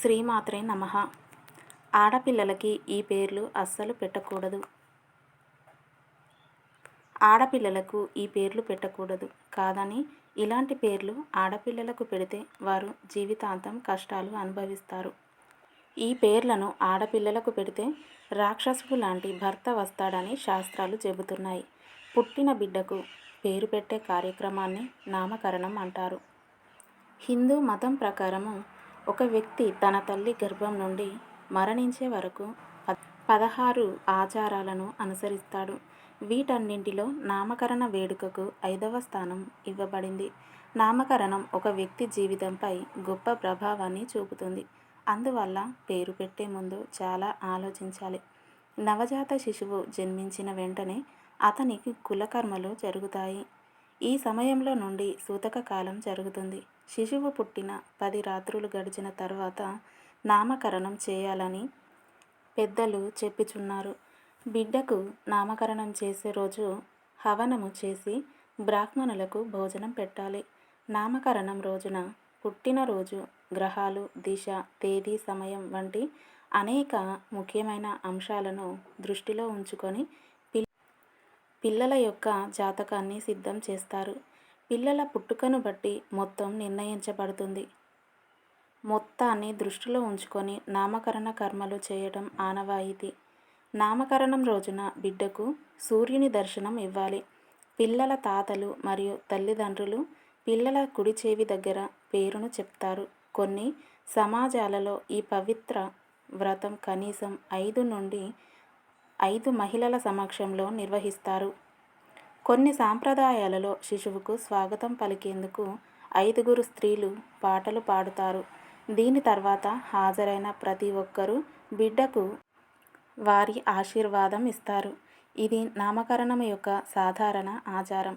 శ్రీమాత్రే నమ. ఆడపిల్లలకి ఈ పేర్లు అస్సలు పెట్టకూడదు. ఆడపిల్లలకు ఈ పేర్లు పెట్టకూడదు. కాదని ఇలాంటి పేర్లు ఆడపిల్లలకు పెడితే వారు జీవితాంతం కష్టాలు అనుభవిస్తారు. ఈ పేర్లను ఆడపిల్లలకు పెడితే రాక్షసుడు లాంటి భర్త వస్తాడని శాస్త్రాలు చెబుతున్నాయి. పుట్టిన బిడ్డకు పేరు పెట్టే కార్యక్రమాన్ని నామకరణం అంటారు. హిందూ మతం ప్రకారము ఒక వ్యక్తి తన తల్లి గర్భం నుండి మరణించే వరకు పదహారు ఆచారాలను అనుసరిస్తాడు. వీటన్నింటిలో నామకరణ వేడుకకు ఐదవ స్థానం ఇవ్వబడింది. నామకరణం ఒక వ్యక్తి జీవితంపై గొప్ప ప్రభావాన్ని చూపుతుంది. అందువల్ల పేరు పెట్టే ముందు చాలా ఆలోచించాలి. నవజాత శిశువు జన్మించిన వెంటనే అతనికి కులకర్మలు జరుగుతాయి. ఈ సమయంలో నుండి సూతక కాలం జరుగుతుంది. శిశువు పుట్టిన పది రాత్రులు గడిచిన తర్వాత నామకరణం చేయాలని పెద్దలు చెప్పుచున్నారు. బిడ్డకు నామకరణం చేసే రోజు హవనము చేసి బ్రాహ్మణులకు భోజనం పెట్టాలి. నామకరణం రోజున పుట్టినరోజు గ్రహాలు దిశ తేదీ సమయం వంటి అనేక ముఖ్యమైన అంశాలను దృష్టిలో ఉంచుకొని పిల్ పిల్లల యొక్క జాతకాన్ని సిద్ధం చేస్తారు. పిల్లల పుట్టుకను బట్టి మొత్తం నిర్ణయించబడుతుంది. మొత్తాన్ని దృష్టిలో ఉంచుకొని నామకరణ కర్మలు చేయడం ఆనవాయితీ. నామకరణం రోజున బిడ్డకు సూర్యుని దర్శనం ఇవ్వాలి. పిల్లల తాతలు మరియు తల్లిదండ్రులు పిల్లల కుడి చెవి దగ్గర పేరును చెప్తారు. కొన్ని సమాజాలలో ఈ పవిత్ర వ్రతం కనీసం ఐదు నుండి ఐదు మహిళల సమక్షంలో నిర్వహిస్తారు. కొన్ని సాంప్రదాయాలలో శిశువుకు స్వాగతం పలికేందుకు ఐదుగురు స్త్రీలు పాటలు పాడుతారు. దీని తర్వాత హాజరైన ప్రతి ఒక్కరూ బిడ్డకు వారి ఆశీర్వాదం ఇస్తారు. ఇది నామకరణం యొక్క సాధారణ ఆచారం.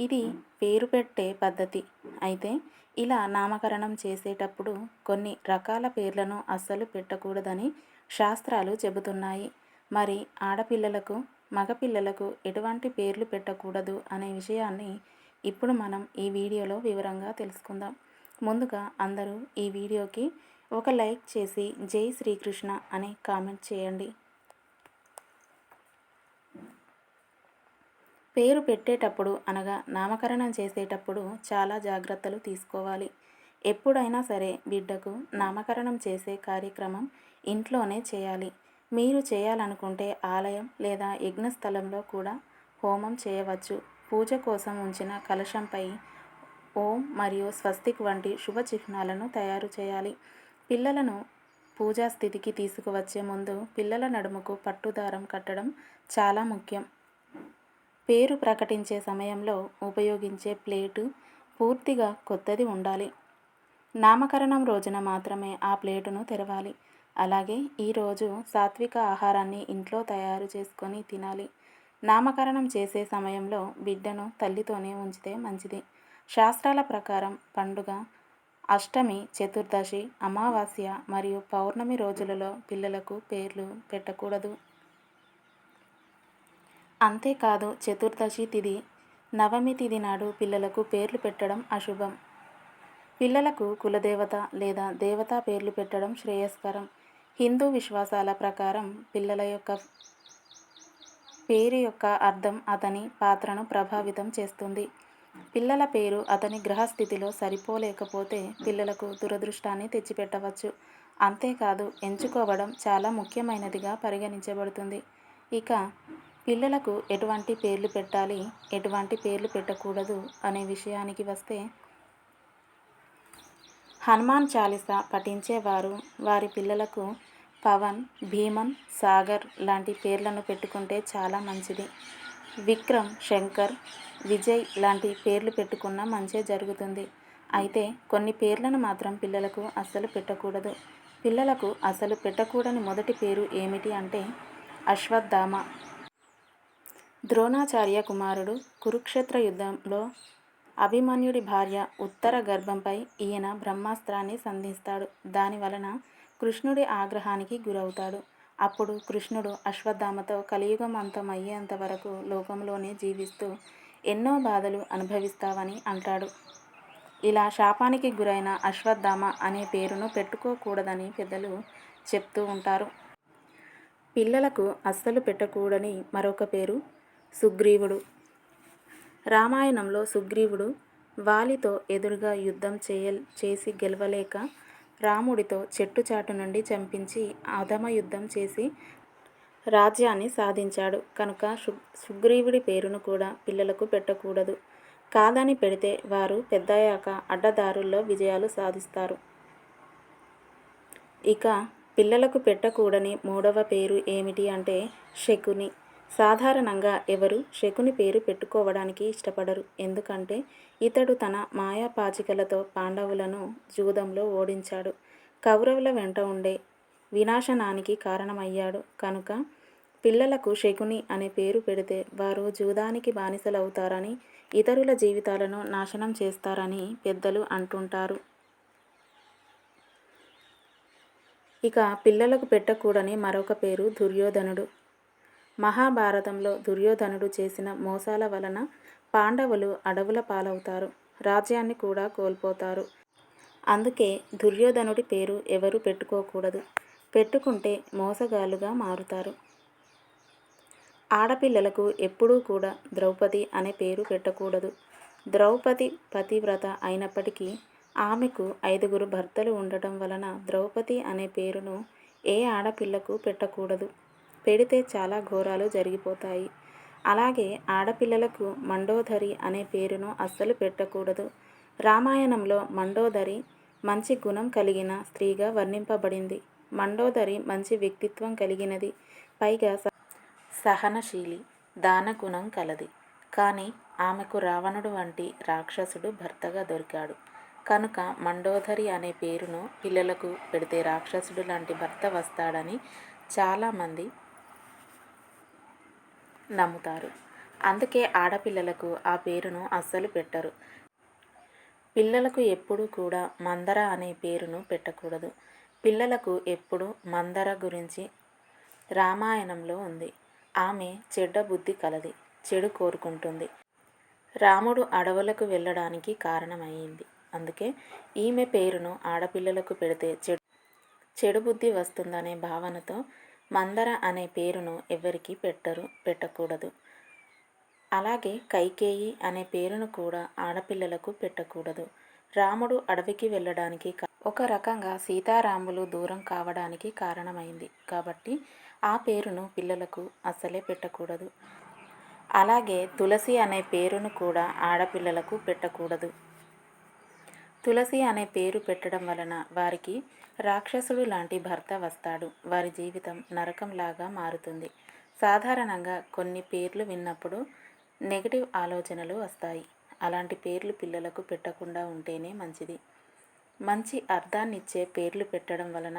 ఇది పేరు పెట్టే పద్ధతి. అయితే ఇలా నామకరణం చేసేటప్పుడు కొన్ని రకాల పేర్లను అస్సలు పెట్టకూడదని శాస్త్రాలు చెబుతున్నాయి. మరి ఆడపిల్లలకు మగపిల్లలకు ఎటువంటి పేర్లు పెట్టకూడదు అనే విషయాన్ని ఇప్పుడు మనం ఈ వీడియోలో వివరంగా తెలుసుకుందాం. ముందుగా అందరూ ఈ వీడియోకి ఒక లైక్ చేసి జై శ్రీకృష్ణ అని కామెంట్ చేయండి. పేరు పెట్టేటప్పుడు అనగా నామకరణం చేసేటప్పుడు చాలా జాగ్రత్తలు తీసుకోవాలి. ఎప్పుడైనా సరే బిడ్డకు నామకరణం చేసే కార్యక్రమం ఇంట్లోనే చేయాలి. మీరు చేయాలనుకుంటే ఆలయం లేదా యజ్ఞస్థలంలో కూడా హోమం చేయవచ్చు. పూజ కోసం ఉంచిన కలశంపై ఓం మరియు స్వస్తిక్ వంటి శుభ చిహ్నాలను తయారు చేయాలి. పిల్లలను పూజా స్థితికి తీసుకువచ్చే ముందు పిల్లల నడుముకు పట్టుదారం కట్టడం చాలా ముఖ్యం. పేరు ప్రకటించే సమయంలో ఉపయోగించే ప్లేటు పూర్తిగా కొత్తది ఉండాలి. నామకరణం రోజున మాత్రమే ఆ ప్లేటును తెరవాలి. అలాగే ఈరోజు సాత్విక ఆహారాన్ని ఇంట్లో తయారు చేసుకొని తినాలి. నామకరణం చేసే సమయంలో బిడ్డను తల్లితోనే ఉంచితే మంచిది. శాస్త్రాల ప్రకారం పండుగ అష్టమి చతుర్దశి అమావాస్య మరియు పౌర్ణమి రోజులలో పిల్లలకు పేర్లు పెట్టకూడదు. అంతేకాదు చతుర్దశి తిథి నవమి తిథి నాడు పిల్లలకు పేర్లు పెట్టడం అశుభం. పిల్లలకు కులదేవత లేదా దేవతా పేర్లు పెట్టడం శ్రేయస్కరం. హిందూ విశ్వాసాల ప్రకారం పిల్లల యొక్క పేరు యొక్క అర్థం అతని పాత్రను ప్రభావితం చేస్తుంది. పిల్లల పేరు అతని గ్రహస్థితిలో సరిపోలేకపోతే పిల్లలకు దురదృష్టాన్ని తెచ్చిపెట్టవచ్చు. అంతేకాదు ఎంచుకోవడం చాలా ముఖ్యమైనదిగా పరిగణించబడుతుంది. ఇక పిల్లలకు ఎటువంటి పేర్లు పెట్టాలి ఎటువంటి పేర్లు పెట్టకూడదు అనే విషయానికి వస్తే హనుమాన్ చాలీసా పఠించేవారు వారి పిల్లలకు పవన్ భీమన్ సాగర్ లాంటి పేర్లను పెట్టుకుంటే చాలా మంచిది. విక్రమ్ శంకర్ విజయ్ లాంటి పేర్లు పెట్టుకున్న మంచే జరుగుతుంది. అయితే కొన్ని పేర్లను మాత్రం పిల్లలకు అస్సలు పెట్టకూడదు. పిల్లలకు అసలు పెట్టకూడని మొదటి పేరు ఏమిటి అంటే అశ్వత్థామ. ద్రోణాచార్య కుమారుడు కురుక్షేత్ర యుద్ధంలో అభిమన్యుడి భార్య ఉత్తర గర్భంపై ఈయన బ్రహ్మాస్త్రాన్ని సంధిస్తాడు. దాని వలన కృష్ణుడి ఆగ్రహానికి గురవుతాడు. అప్పుడు కృష్ణుడు అశ్వత్థామతో కలియుగం అంతం అయ్యేంత వరకు లోకంలోనే జీవిస్తూ ఎన్నో బాధలు అనుభవిస్తావని అంటాడు. ఇలా శాపానికి గురైన అశ్వత్థామ అనే పేరును పెట్టుకోకూడదని పెద్దలు చెప్తూ ఉంటారు. పిల్లలకు అస్సలు పెట్టకూడని మరొక పేరు సుగ్రీవుడు. రామాయణంలో సుగ్రీవుడు వాలితో ఎదురుగా యుద్ధం చేయ చేసి గెలవలేక రాముడితో చెట్టు చాటు నుండి చంపించి అధమ యుద్ధం చేసి రాజ్యాన్ని సాధించాడు. కనుక సుగ్రీవుడి పేరును కూడా పిల్లలకు పెట్టకూడదు. కాదని పెడితే వారు పెద్దయ్యాక అడ్డదారుల్లో విజయాలు సాధిస్తారు. ఇక పిల్లలకు పెట్టకూడని మూడవ పేరు ఏమిటి అంటే శకుని. సాధారణంగా ఎవరు శకుని పేరు పెట్టుకోవడానికి ఇష్టపడరు. ఎందుకంటే ఇతడు తన మాయాపాచికలతో పాండవులను జూదంలో ఓడించాడు. కౌరవుల వెంట ఉండే వినాశనానికి కారణమయ్యాడు. కనుక పిల్లలకు శకుని అనే పేరు పెడితే వారు జూదానికి బానిసలవుతారని ఇతరుల జీవితాలను నాశనం చేస్తారని పెద్దలు అంటుంటారు. ఇక పిల్లలకు పెట్టకూడని మరొక పేరు దుర్యోధనుడు. మహాభారతంలో దుర్యోధనుడు చేసిన మోసాల వలన పాండవులు అడవుల పాలవుతారు. రాజ్యాన్ని కూడా కోల్పోతారు. అందుకే దుర్యోధనుడి పేరు ఎవరు పెట్టుకోకూడదు. పెట్టుకుంటే మోసగాళ్ళుగా మారుతారు. ఆడపిల్లలకు ఎప్పుడూ కూడా ద్రౌపది అనే పేరు పెట్టకూడదు. ద్రౌపది పతివ్రత అయినప్పటికీ ఆమెకు ఐదుగురు భర్తలు ఉండటం వలన ద్రౌపది అనే పేరును ఏ ఆడపిల్లకు పెట్టకూడదు. పెడితే చాలా ఘోరాలు జరిగిపోతాయి. అలాగే ఆడపిల్లలకు మండోదరి అనే పేరును అస్సలు పెట్టకూడదు. రామాయణంలో మండోదరి మంచి గుణం కలిగిన స్త్రీగా వర్ణింపబడింది. మండోదరి మంచి వ్యక్తిత్వం కలిగినది. పైగా సహనశీలి దానగుణం కలది. కానీ ఆమెకు రావణుడు వంటి రాక్షసుడు భర్తగా దొరికాడు. కనుక మండోదరి అనే పేరును పిల్లలకు పెడితే రాక్షసుడు లాంటి భర్త వస్తాడని చాలామంది నమ్ముతారు. అందుకే ఆడపిల్లలకు ఆ పేరును అస్సలు పెట్టరు. పిల్లలకు ఎప్పుడూ కూడా మందర అనే పేరును పెట్టకూడదు. పిల్లలకు ఎప్పుడు మందర గురించి రామాయణంలో ఉంది. ఆమె చెడ్డ బుద్ధి కలది చెడు కోరుకుంటుంది. రాముడు అడవులకు వెళ్ళడానికి కారణమయ్యింది. అందుకే ఈమె పేరును ఆడపిల్లలకు పెడితే చెడు చెడు బుద్ధి వస్తుందనే భావనతో మందర అనే పేరును ఎవరికి పెట్టరు పెట్టకూడదు. అలాగే కైకేయి అనే పేరును కూడా ఆడపిల్లలకు పెట్టకూడదు. రాముడు అడవికి వెళ్ళడానికి ఒక రకంగా సీతారాములు దూరం కావడానికి కారణమైంది. కాబట్టి ఆ పేరును పిల్లలకు అసలే పెట్టకూడదు. అలాగే తులసి అనే పేరును కూడా ఆడపిల్లలకు పెట్టకూడదు. తులసి అనే పేరు పెట్టడం వలన వారికి రాక్షసుడు లాంటి భర్త వస్తాడు. వారి జీవితం నరకంలాగా మారుతుంది. సాధారణంగా కొన్ని పేర్లు విన్నప్పుడు నెగిటివ్ ఆలోచనలు వస్తాయి. అలాంటి పేర్లు పిల్లలకు పెట్టకుండా ఉంటేనే మంచిది. మంచి అర్థాన్నిచ్చే పేర్లు పెట్టడం వలన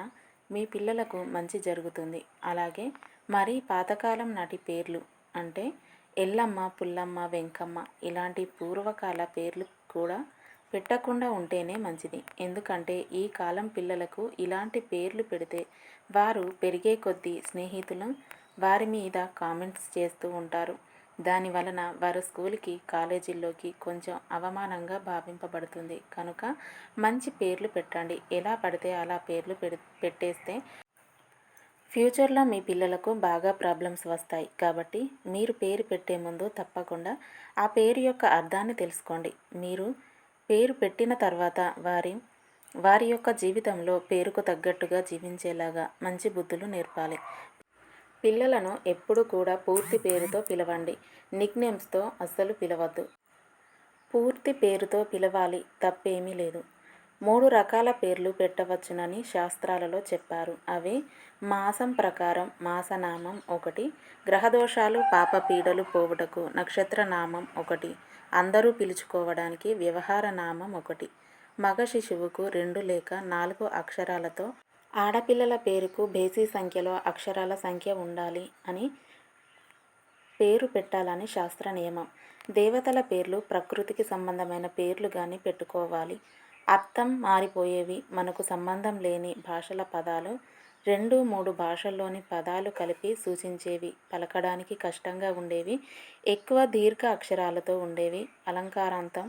మీ పిల్లలకు మంచి జరుగుతుంది. అలాగే మరీ పాతకాలం నాటి పేర్లు అంటే ఎల్లమ్మ పుల్లమ్మ వెంకమ్మ ఇలాంటి పూర్వకాల పేర్లు కూడా పెట్టకుండా ఉంటేనే మంచిది. ఎందుకంటే ఈ కాలం పిల్లలకు ఇలాంటి పేర్లు పెడితే వారు పెరిగే కొద్దీ స్నేహితులు వారి మీద కామెంట్స్ చేస్తూ ఉంటారు. దాని వలన వారు స్కూల్కి కాలేజీల్లోకి కొంచెం అవమానంగా భావింపబడుతుంది. కనుక మంచి పేర్లు పెట్టండి. ఎలా పడితే అలా పేర్లు పెట్టేస్తే ఫ్యూచర్లో మీ పిల్లలకు బాగా ప్రాబ్లమ్స్ వస్తాయి. కాబట్టి మీరు పేరు పెట్టే ముందు తప్పకుండా ఆ పేరు యొక్క అర్థాన్ని తెలుసుకోండి. మీరు పేరు పెట్టిన తర్వాత వారి వారి యొక్క జీవితంలో పేరుకు తగ్గట్టుగా జీవించేలాగా మంచి బుద్ధులు నేర్పాలి. పిల్లలను ఎప్పుడు కూడా పూర్తి పేరుతో పిలవండి. నిక్నేమ్స్తో అస్సలు పిలవద్దు. పూర్తి పేరుతో పిలవాలి తప్పేమీ లేదు. మూడు రకాల పేర్లు పెట్టవచ్చునని శాస్త్రాలలో చెప్పారు. అవి మాసం ప్రకారం మాసనామం ఒకటి గ్రహదోషాలు పాపపీడలు పోవుటకు నక్షత్రనామం ఒకటి అందరూ పిలుచుకోవడానికి వ్యవహార నామం ఒకటి. మగ శిశువుకు రెండు లేక నాలుగు అక్షరాలతో ఆడపిల్లల పేరుకు బేసీ సంఖ్యలో అక్షరాల సంఖ్య ఉండాలి అని పేరు పెట్టాలని శాస్త్ర నియమం. దేవతల పేర్లు ప్రకృతికి సంబంధమైన పేర్లు కానీ పెట్టుకోవాలి. అర్థం మారిపోయేవి మనకు సంబంధం లేని భాషల పదాలు రెండు మూడు భాషల్లోని పదాలు కలిపి సూచించేవి పలకడానికి కష్టంగా ఉండేవి ఎక్కువ దీర్ఘ అక్షరాలతో ఉండేవి అలంకారాంతం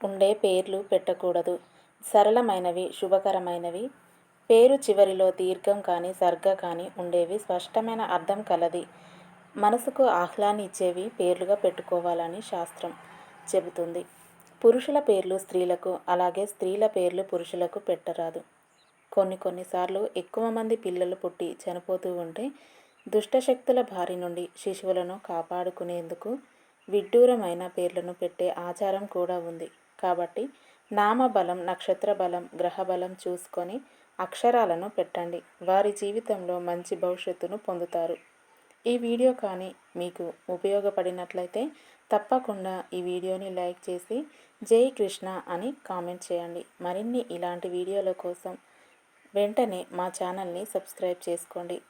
ఉండే పేర్లు పెట్టకూడదు. సరళమైనవి శుభకరమైనవి. పేరు చివరిలో దీర్ఘం కానీ సర్గ కానీ ఉండేవి. స్పష్టమైన అర్థం కలది. మనసుకు ఆహ్లాన్ని ఇచ్చేవి పేర్లుగా పెట్టుకోవాలని శాస్త్రం చెబుతుంది. పురుషుల పేర్లు స్త్రీలకు అలాగే స్త్రీల పేర్లు పురుషులకు పెట్టరాదు. కొన్ని కొన్నిసార్లు ఎక్కువ మంది పిల్లలు పుట్టి చనిపోతూ ఉంటే దుష్టశక్తుల బారి నుండి శిశువులను కాపాడుకునేందుకు విడ్డూరమైన పేర్లను పెట్టే ఆచారం కూడా ఉంది. కాబట్టి నామబలం నక్షత్ర బలం గ్రహ బలం చూసుకొని అక్షరాలను పెట్టండి. వారి జీవితంలో మంచి భవిష్యత్తును పొందుతారు. ఈ వీడియో కానీ మీకు ఉపయోగపడినట్లయితే తప్పకుండా ఈ వీడియోని లైక్ చేసి జై కృష్ణ అని కామెంట్ చేయండి. మరిన్ని ఇలాంటి వీడియోల కోసం వెంటనే మా ఛానల్ని సబ్స్క్రైబ్ చేసుకోండి.